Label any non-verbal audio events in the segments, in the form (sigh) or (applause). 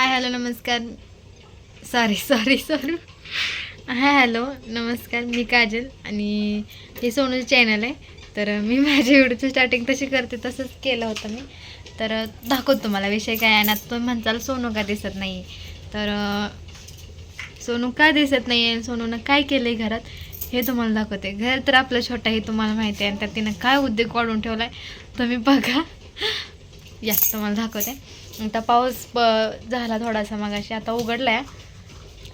हाय hello नमस्कार. Sorry sorry sorry hi hello नमस्कार. मी काजल आणि हे सोनूचं चॅनल आहे. तर मी माझ्या व्हिडिओची स्टार्टिंग तशी करते तसंच केलं होतं मी. तर दाखवतो तुम्हाला विषय काय आहे. आता तुम्ही म्हणताल सोनू का दिसत नाही तर सोनू का दिसत नाही आहे सोनूनं काय केलं आहे घरात हे तुम्हाला दाखवते. घर तर आपलं छोटं हे तुम्हाला माहिती आहे. आणि त्यात तिनं काय उद्योग वाढून ठेवला आहे तुम्ही बघा. जास्त तुम्हाला दाखवते. आता पाऊस प झाला थोडासा मगाशी आता उघडला आहे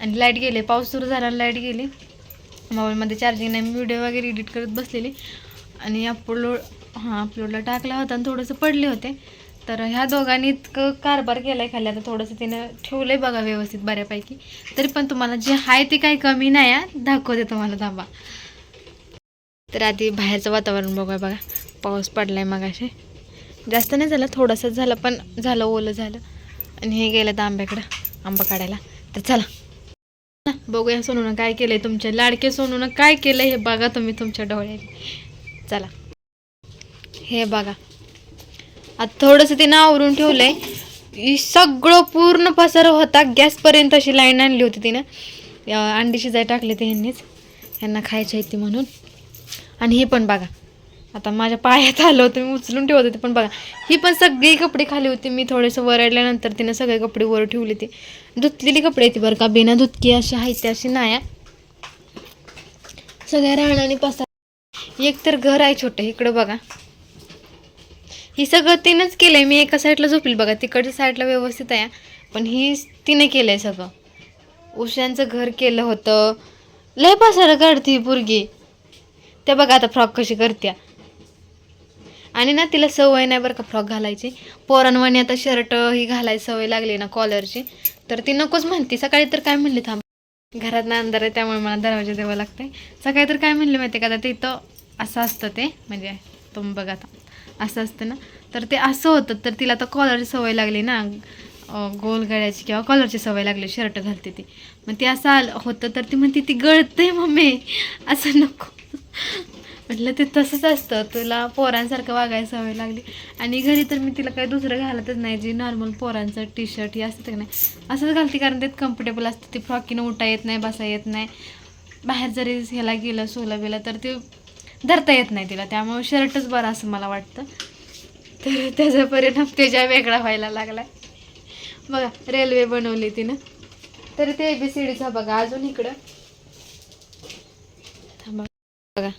आणि लाइट गेली पाऊस सुरू झाला आणि लाइट गेली. मोबाईलमध्ये चार्जिंग नाही मी व्हिडिओ वगैरे एडिट करत बसलेली. आणि अपलोड हां अपलोडला टाकला होता आणि थोडंसं पडले होते. तर ह्या दोघांनी इतकं कारभार केला आहे खाली. आता थोडंसं तिनं ठेवलं आहे बघा व्यवस्थित बऱ्यापैकी. तरी पण तुम्हाला जे आहे ते काही कमी नाही आहे दाखवते तुम्हाला थांबा. तर आधी बाहेरचं वातावरण बघा बघा. पाऊस पडला आहे मगाशी. जास्त नाही झालं थोडंसंच झालं पण झालं ओलं झालं. आणि हे गेलं तर आंब्याकडं आंबा काढायला. तर चला. बघूया सोनूनं काय केलंय तुमच्या लाडके सोनूनं काय केलंय हे बघा तुम्ही तुमच्या डोळ्याने चला. हे बघा. आता थोडंसं तिनं आवरून ठेवलंय. ही सगळं पूर्ण पसार होता. गॅसपर्यंत अशी लाईन आणली होती तिनं. अंडी शिजाय टाकली ते ह्यांनीच. ह्यांना खायची आहे म्हणून. आणि हे पण बघा. आता माझ्या पायात आलं होतं मी उचलून ठेवत होते पण बघा ही पण सगळी कपडे खाली होती मी थोडेसं वरडल्यानंतर तिनं सगळे कपडे वर ठेवले ते. धुतलेली कपडे ती बरं का बिना धुतकी अशी आहे ती अशी नाही सगळ्या राहणाने पसार एक तर घर आहे छोटं इकडं बघा. ही सगळं तिनंच केलंय मी एका साईडला झोपली बघा तिकडच्या साईडला व्यवस्थित आहे पण ही तिने केलंय सगळं. उशांचं घर केलं होतं. लय पसारा काढते ही पोरगी. त्या बघा आता फ्रॉक कशी करत्या. आणि ना तिला सवय नाही बरं का फ्रॉक घालायची. पोरांवाणी आता शर्ट ही घालायची सवय लागली ना कॉलरची तर ती नकोच म्हणते. सकाळी तर काय म्हणली थांब. घरात ना अंधार आहे त्यामुळे मला दरवाजा द्यावं लागते सकाळी तर काय म्हणले माहिती का? आता ते इथं असं असतं ते म्हणजे तुम्ही बघा आता. असं असतं ना. तर ते असं होतं तर तिला आता कॉलरची सवय लागली ना. गोल गळ्याची किंवा कॉलरची सवय लागली शर्ट घालते ती. मग ते असं आलं होतं तर ती म्हणते ती गळते मम्मी. असं नको. म्हटलं ते तसंच असतं. तुला पोरांसारखं वागायला सवय लागली. आणि घरी तर मी तिला काही दुसरं घालतच नाही. जे नॉर्मल पोरांचं टी शर्ट हे असतं का नाही? असंच घालते कारण ते कम्फर्टेबल असतं. ते फ्रॉकीनं उठा येत नाही बसा येत नाही. बाहेर जरी ह्याला गेलं सोला गेलं तर ते धरता येत नाही तिला. त्यामुळे शर्टच बरं असं मला वाटतं. तर त्याचा परिणाम त्याच्या वेगळा व्हायला लागला बघा रेल्वे बनवली तिनं. तरी ते ए बी सी डीचा बघा अजून इकडं. थांबा. बघा.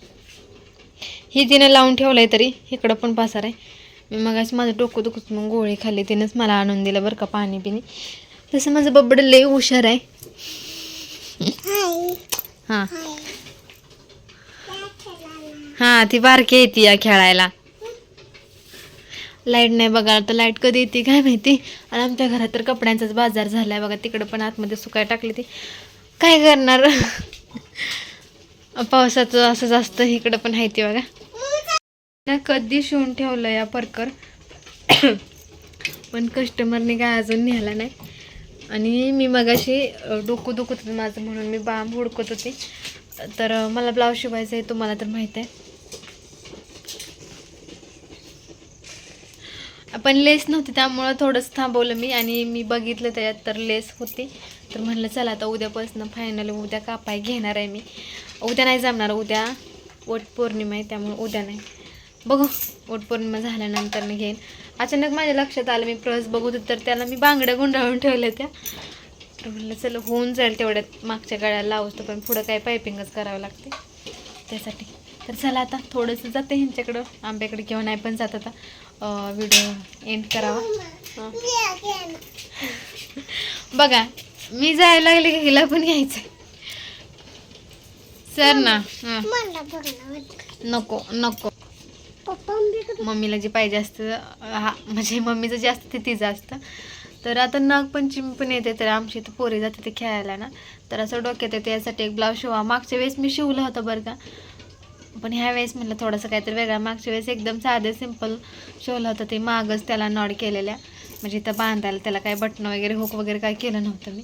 ही तिनं लावून ठेवलंय तरी इकडं पण पासार आहे. मी मग माझं डोकं दुखत मग गोळी खाल्ली तिनंच मला आणून दिलं बरं का पाणी पिणी. तसं माझं बब्बड लय हुशार आहे. हां. हां ती बारकी येते या खेळायला. लाइट नाही बघा तर लाइट कधी येते काय माहिती? आणि आमच्या घरात तर कपड्यांचाच बाजार झालाय बघा तिकडं पण आतमध्ये सुकाय टाकली ती. काय करणार? पावसाचं असंच असतं इकडं पण आहे ते बघा. ना कधी शिवून ठेवलं या परकर. पण कस्टमरने काय अजून न्यायला नाही. आणि मी मगाशी डोकं दुखत होतं माझं म्हणून मी बाम हुडकत होते. तर मला ब्लाऊज शिवायचं आहे तुम्हाला तर माहीत आहे. पण लेस नव्हती त्यामुळं थोडंसं थांबवलं मी. आणि मी बघितलं त्याच्यात तर लेस होती. तर म्हणलं चला आता उद्यापासून फायनल उद्या कापाय घेणार आहे मी. उद्या नाही जमणार उद्या वटपौर्णिमा आहे त्यामुळे उद्या नाही. बघू वटपौर्णिमा झाल्यानंतर मी घेईन. अचानक माझ्या लक्षात आलं मी प्रस बघत तर त्याला मी बांगड्या गुंडाळून ठेवल्या त्या. तर म्हणलं चला होऊन जाईल तेवढ्यात. मागच्या गळ्याला लावतो पण पुढं काय पायपिंगच करावं लागते त्यासाठी. तर चला आता थोडंसं जाते ह्यांच्याकडं. आंब्याकडे किंवा नाही पण जात आता. व्हिडिओ एंड करावा. बघा मी जायला लागले की हिला पण घ्यायचं सर ना. नको नको. मम्मीला जे पाहिजे असतं हा म्हणजे मम्मीचं जे असतं ते तिचं असतं. तर आता नागपंचमी पण येते तर आमची इथं पोरी जाते ते खेळायला ना. तर असं डोक्यात येते यासाठी एक ब्लाऊज शिवा. मागच्या वेळेस मी शिवलं होतं बरं का. पण ह्या वेळेस म्हटलं थोडंसं काहीतरी वेगळं. मागच्या वेळेस एकदम साधं सिंपल शिवलं होतं ते मागच त्याला नॉड केलेल्या. म्हणजे इथं बांधायला त्याला काही बटणं वगैरे हुक वगैरे काही केलं नव्हतं मी.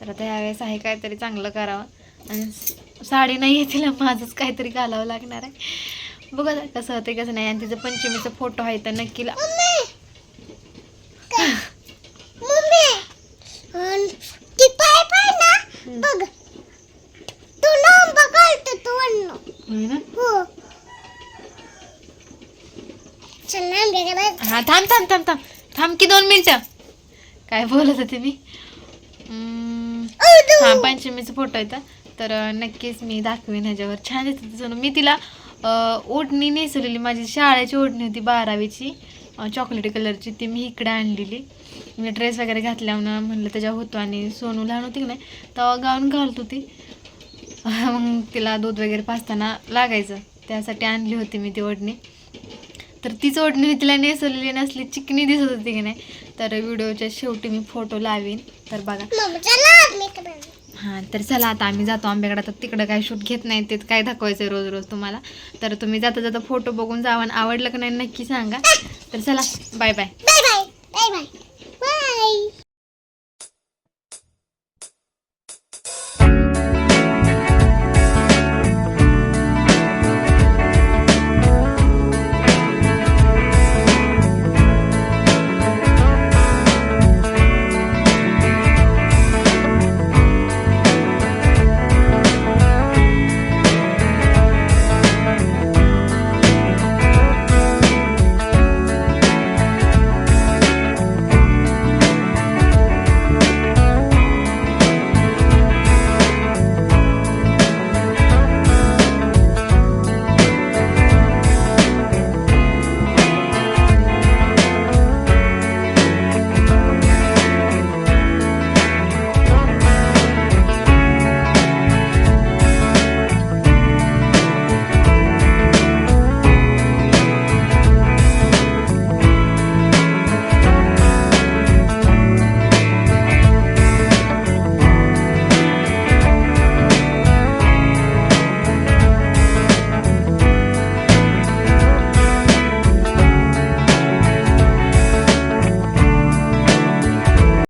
तर आता ह्यावेळेस आहे काहीतरी चांगलं करावं. आणि साडी नाही आहे तिला माझंच काहीतरी घालावं लागणार आहे. बघा कसं होतं कसं नाही. आणि तिचा पंचमीचा फोटो आहे तर नक्की हा. थांब थांब थांब थांब. थांब की दोन मिनिट. काय बोलत होते मी? हा पंचमीचा फोटो आहे तर. तर नक्कीच मी दाखवेन ह्याच्यावर. छान दिसते तिचं मी तिला ओढणी नेसवलेली. माझी शाळेची ओढणी होती बारावीची चॉकलेटी कलरची. ती मी इकडे आणलेली. मी ड्रेस वगैरे घातल्यावर म्हणलं त्याच्या होतो आणि सोनू लहान होती की नाही तेव्हा गाऊन घालत होती. (laughs) मग तिला दूध वगैरे पाचताना लागायचं. त्यासाठी आणली होती मी ती ओढणी. तर तीच ओढणी मी तिला नेसवलेली नसली चिकनी दिसत होती की नाही तर व्हिडिओच्या शेवटी मी फोटो लावीन. तर बघा. हां तर चला आता आम्ही जातो आंब्याकडे. तर तिकडं काय शूट घेत नाही ते काय दाखवायचं रोज रोज तुम्हाला. तर तुम्ही जाता जाता फोटो बघून जावा आणि आवडलं का नाही नक्की सांगा. तर चला bye bye bye bye bye bye bye